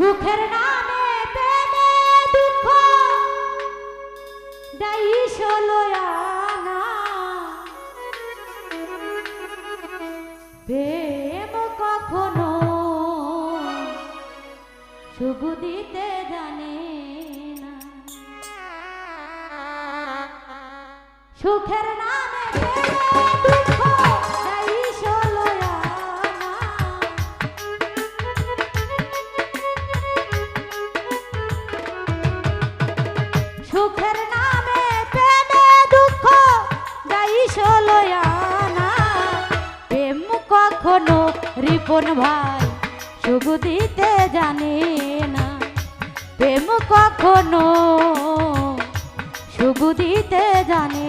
সুখের নামে প্রেমে দুঃখ। দাইস লয়ানা প্রেম কখনো সুখ দিতে জানে না। সুখের নামে প্রেমে দুঃখ। রিপন ভাই সুখ দিতে জানে না। প্রেম কখনো সুখ দিতে জানে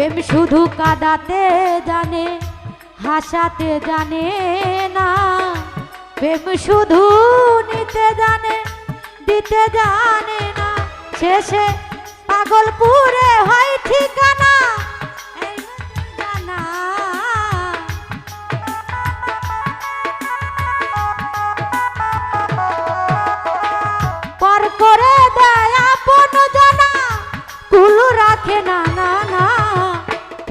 প্রেম শুধু কাদাতে জানে, হাসাতে জানে না। প্রেম শুধু নিতে জানে, দিতে জানে না। শেষে পাগলপুরে হয় ঠিকানা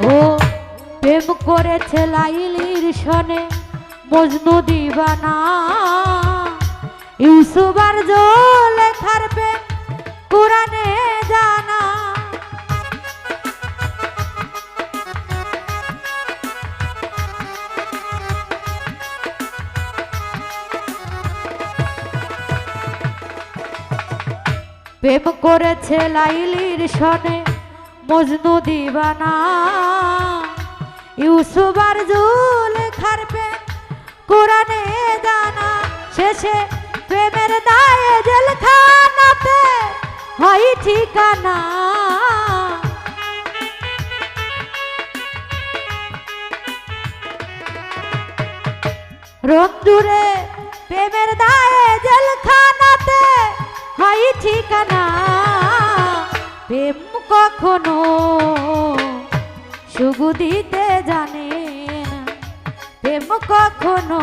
ও, প্রেম করেছে লাইলির সনে মজনু দিবানা। আর লেখার প্রেম কোরআনে জানা। প্রেম করেছে লাইলির সনে মজনু দিবানা। ইউসুফ আর জুল খারবে, কোরআনে জানা শেষে প্রেমের দায়ে জেলখানাতে হয় ঠিকানা। রঞ্জুরে প্রেমের দায়ে জেলখানাতে হয় ঠিকানা। প্রেম কখনো সুখ দিতে জানে প্রেম কখনো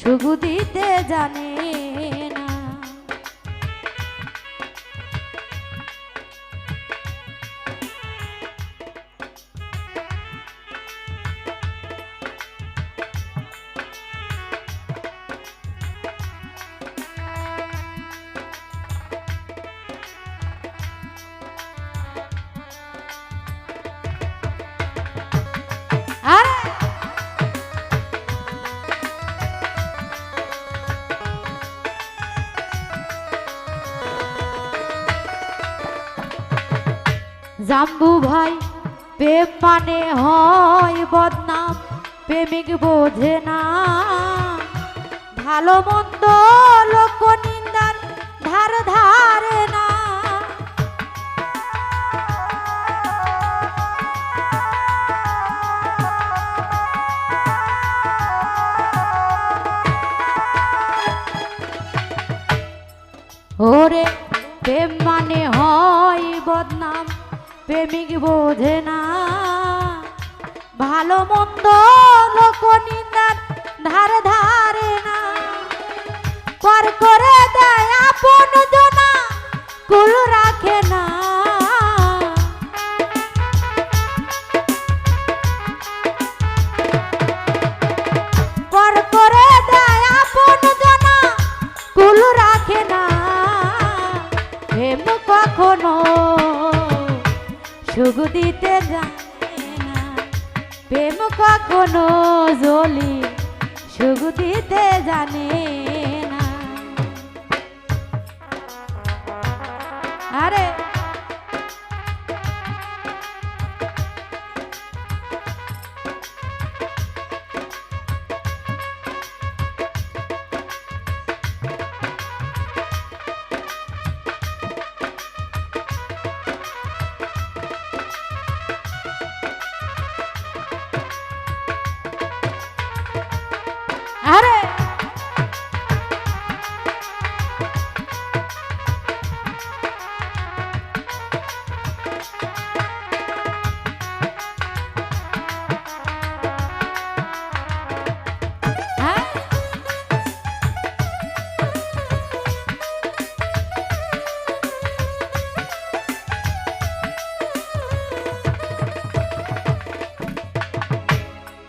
সুগু দিতে জানে। জাম্বু ভাই প্রেম মানে হয় বদনাম, প্রেমিক বোঝে না। ভালো মন্দ লোক নিন্দার ধার ধারে না। ওরে প্রেমিক বোঝে না। ভালো মন্দ লোক নিন্দার ধারে ধারে না। পর করে দেয় আপন জনা, কুল রাখে না। কখনো সুখ দিতে জানে না প্রেম কখনো জলি। সুখ দিতে জানে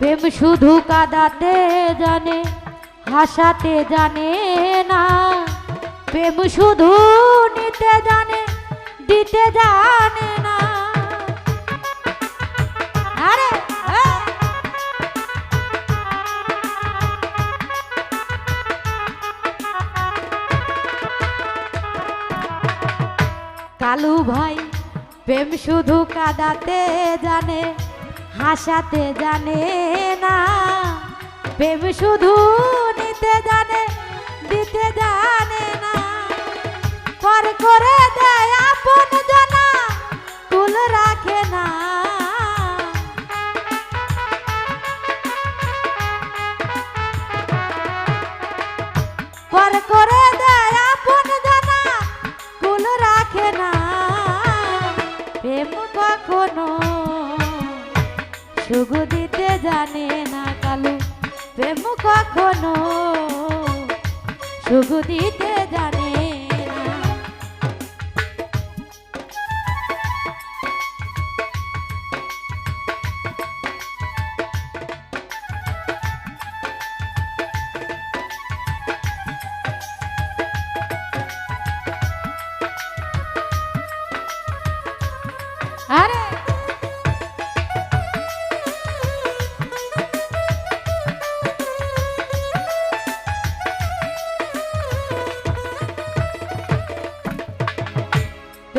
প্রেম শুধু কাদাতে জানে, হাসাতে জানে না প্রেম শুধু নিতে জানে, দিতে জানে না। কালু ভাই, প্রেম শুধু কাদাতে জানে হাসাতে জানে না। প্রেম শুধু নিতে জানে, দিতে জানে না। পর করে দেয় আপন জানা কুল রাখে না। পর করে কখনো সুখ দিতে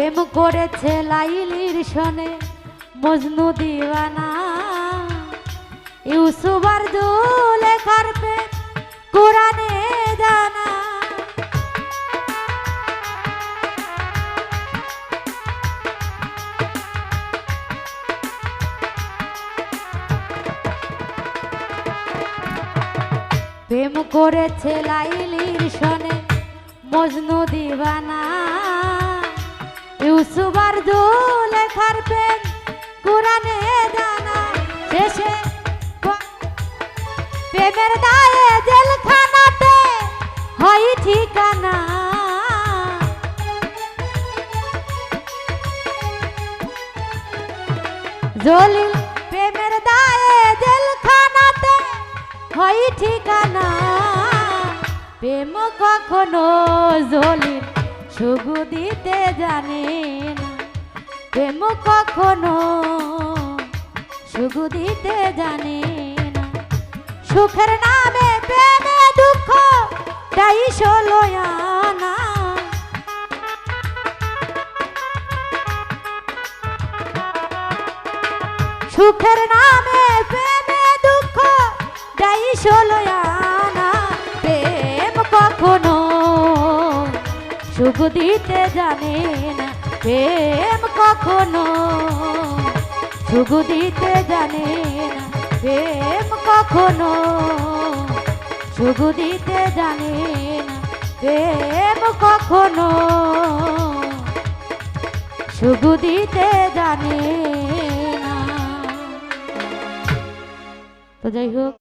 প্রেম করেছে লাইলির সনে মজনু দিওয়ানা। ইউসুবার লেখার প্রেম কোরআনে জানা। প্রেম করেছে লাইলির সনে মজনু দিবানা আর লেখার প্রেম কোরআনে জানা শেষে প্রেমের দায়ে জেলখানাতে হয় ঠিকানা। জলিল, প্রেমের দায়ে জেলখানাতে হয় ঠিকানা। প্রেম কখনো জলিল সুগু দিতে জানে না। প্রেম কখনো সুগু দিতে জানে না। সুখের নামে প্রেমে দুঃখ, তাই সলয়ানা সুখের নামে প্রেমে দুঃখ দেই ষোলয়ানা সুখ দিতে জানে না প্রেম কখনো। সুখ দিতে জানে না প্রেম কখনো। সুখ দিতে জানে না প্রেম কখনো। সুখ দিতে জানে না। তো যাই হোক।